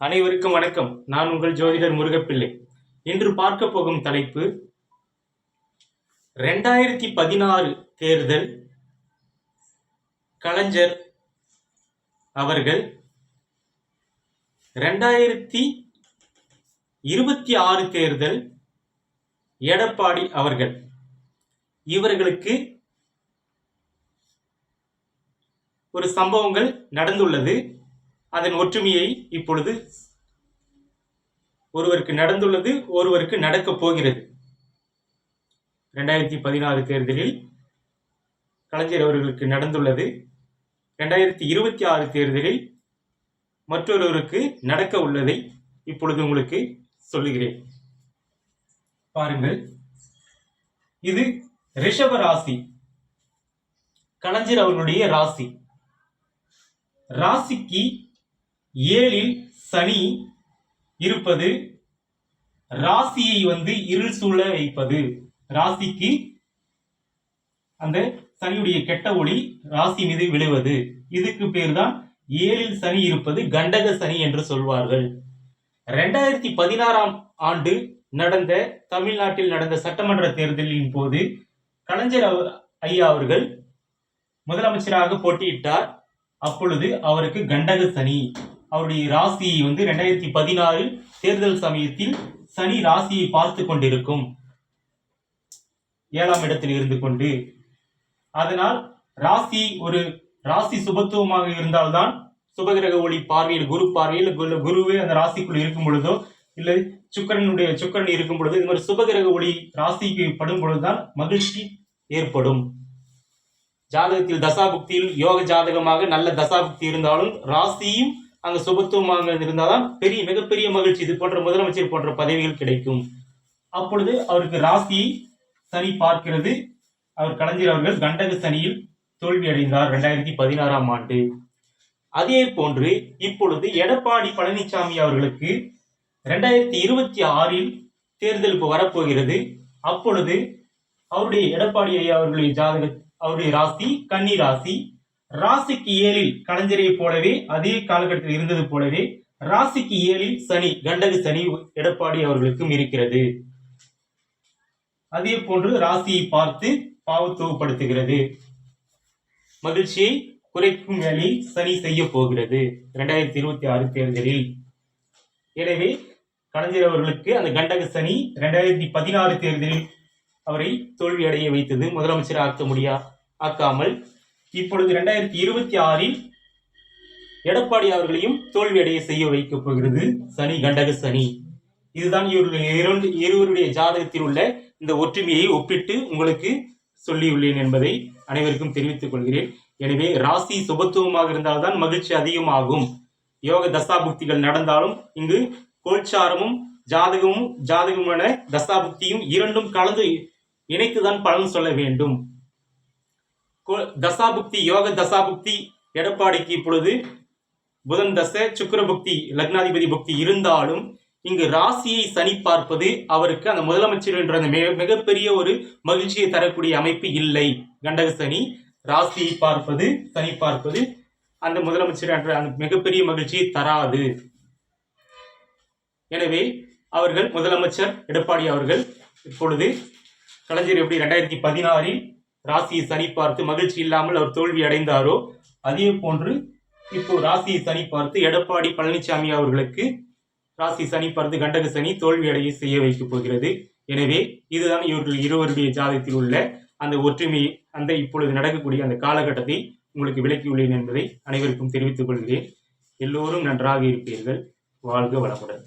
அனைவருக்கும் வணக்கம். நான் உங்கள் ஜோதிடர் முருகப்பிள்ளை. இன்று பார்க்க போகும் தலைப்பு ரெண்டாயிரத்தி பதினாறு தேர்தல் கலைஞர் அவர்கள் ரெண்டாயிரத்தி இருபத்தி ஆறு தேர்தல் எடப்பாடி அவர்கள். இவர்களுக்கு ஒரு சம்பவங்கள் நடந்துள்ளது. அதன் ஒற்றுமையை இப்பொழுது ஒருவருக்கு நடந்துள்ளது ஒருவருக்கு நடக்கப் போகிறது. ரெண்டாயிரத்தி பதினாறு தேர்தலில் கலைஞர் அவர்களுக்கு நடந்துள்ளது. ரெண்டாயிரத்தி இருபத்தி ஆறு தேர்தலில் மற்றொருவருக்கு நடக்க உள்ளதை இப்பொழுது உங்களுக்கு சொல்லுகிறேன். பாருங்கள். இது ரிஷப ராசி. கலைஞர் அவர்களுடைய ராசி. ராசிக்கு ஏழில் சனி இருப்பது ராசியை வந்து இருள் சூழ வைப்பது. ராசிக்கு அந்த சனியுடைய கெட்ட ஒளி ராசி மீது விழுவது. இதுக்கு பேர் தான் ஏழில் சனி இருப்பது கண்டக சனி என்று சொல்வார்கள். ரெண்டாயிரத்தி பதினாறாம் ஆண்டு நடந்த தமிழ்நாட்டில் நடந்த சட்டமன்ற தேர்தலின் போது கலைஞர் ஐயா அவர்கள் முதலமைச்சராக போட்டியிட்டார். அப்பொழுது அவருக்கு கண்டக சனி. அவருடைய ராசியை வந்து ரெண்டாயிரத்தி பதினாறு தேர்தல் சமயத்தில் சனி ராசியை பார்த்து கொண்டிருக்கும். ஏழாம் இடத்தில் இருந்து கொண்டு. அதனால் ராசி ஒரு ராசி சுபத்துவமாக இருந்தால்தான் சுபகிரக ஒளி பார்வையில் குரு பார்வையில் குருவே அந்த ராசிக்குள் இருக்கும் பொழுதோ இல்லை சுக்கரனுடைய சுக்கரன் இருக்கும் பொழுது இது மாதிரி சுபகிரக ஒளி ராசிக்கு படும் பொழுதுதான் மகிழ்ச்சி ஏற்படும். ஜாதகத்தில் தசாபுக்தியில் யோக ஜாதகமாக நல்ல தசாபுக்தி இருந்தாலும் ராசியும் அங்க சுபத்துவமாக இருந்தால்தான் பெரிய மிகப்பெரிய மகிழ்ச்சி. இது போன்ற முதலமைச்சர் போன்ற பதவிகள் கிடைக்கும். அப்பொழுது அவருக்கு ராசியை சனி பார்க்கிறது. அவர் கலைஞர் அவர்கள் கண்டக சனியில் தோல்வி அடைந்தார் ரெண்டாயிரத்தி பதினாறாம் ஆண்டு. அதே போன்று இப்பொழுது எடப்பாடி பழனிசாமி அவர்களுக்கு ரெண்டாயிரத்தி இருபத்தி ஆறில் தேர்தல் வரப்போகிறது. அப்பொழுது அவருடைய எடப்பாடி ஐயா அவர்களுடைய ஜாதக அவருடைய ராசி கன்னி ராசி ராசிக்கு ஏழில் கலைஞரை போலவே அதே காலகட்டத்தில் இருந்தது போலவே ராசிக்கு ஏழில் சனி கண்டக சனி எடப்பாடி அவர்களுக்கும் இருக்கிறது. அதே போன்று ராசியை பார்த்து பாவத்துவப்படுத்துகிறது. மகிழ்ச்சியை குறைக்கும் வேலையை சனி செய்ய போகிறது இரண்டாயிரத்தி இருபத்தி ஆறு தேர்தலில். எனவே கலைஞர் அவர்களுக்கு அந்த கண்டக சனி ரெண்டாயிரத்தி பதினாறு தேர்தலில் அவரை தோல்வி அடைய வைத்தது. முதலமைச்சர் ஆக்க முடியா ஆக்காமல் இப்பொழுது ரெண்டாயிரத்தி இருபத்தி ஆறில் எடப்பாடி அவர்களையும் தோல்வியடைய செய்ய வைக்கப் போகிறது. சனி கண்டக சனி. இதுதான் இவருடைய இரண்டு இருவருடைய ஜாதகத்தில் உள்ள இந்த ஒற்றுமையை ஒப்பிட்டு உங்களுக்கு சொல்லியுள்ளேன் என்பதை அனைவருக்கும் தெரிவித்துக் கொள்கிறேன். எனவே ராசி சுபத்துவமாக இருந்தால்தான் மகிழ்ச்சி அதிகமாகும். யோக தசாபுக்திகள் நடந்தாலும் இங்கு கோல்சாரமும் ஜாதகமும் ஜாதகமான தசாபுக்தியும் இரண்டும் கலந்து இணைத்துதான் பலன் சொல்ல வேண்டும். தசாபுக்தி யோக தசாபுக்தி எடப்பாடிக்கு இப்பொழுது புதன் தசை சுக்கரபுக்தி லக்னாதிபதி புக்தி இருந்தாலும் இங்கு ராசியை சனி பார்ப்பது அவருக்கு அந்த முதலமைச்சர் என்ற அந்த மிக- மிகப்பெரிய ஒரு மகிழ்ச்சியை தரக்கூடிய அமைப்பு இல்லை. கண்டக சனி ராசியை பார்ப்பது சனி பார்ப்பது அந்த முதலமைச்சர் என்ற அந்த மிகப்பெரிய மகிழ்ச்சியை தராது. எனவே அவர்கள் முதலமைச்சர் எடப்பாடி அவர்கள் இப்பொழுது கலைஞர் எப்படி ரெண்டாயிரத்தி பதினாறில் ராசியை சனி பார்த்து மகிழ்ச்சி இல்லாமல் அவர் தோல்வி அடைந்தாரோ அதே போன்று இப்போ ராசியை சனி பார்த்து எடப்பாடி பழனிசாமி அவர்களுக்கு ராசி சனி பார்த்து கண்டக சனி தோல்வி அடைய செய்ய வைக்கப் போகிறது. எனவே இதுதான் இவர்கள் இருவருடைய ஜாதகத்தில் உள்ள அந்த ஒற்றுமை அந்த இப்பொழுது நடக்கக்கூடிய அந்த காலகட்டத்தை உங்களுக்கு விளக்கியுள்ளேன் என்பதை அனைவருக்கும் தெரிவித்துக் கொள்கிறேன். எல்லோரும் நன்றாக இருப்பீர்கள். வாழ்க வளமுடன்.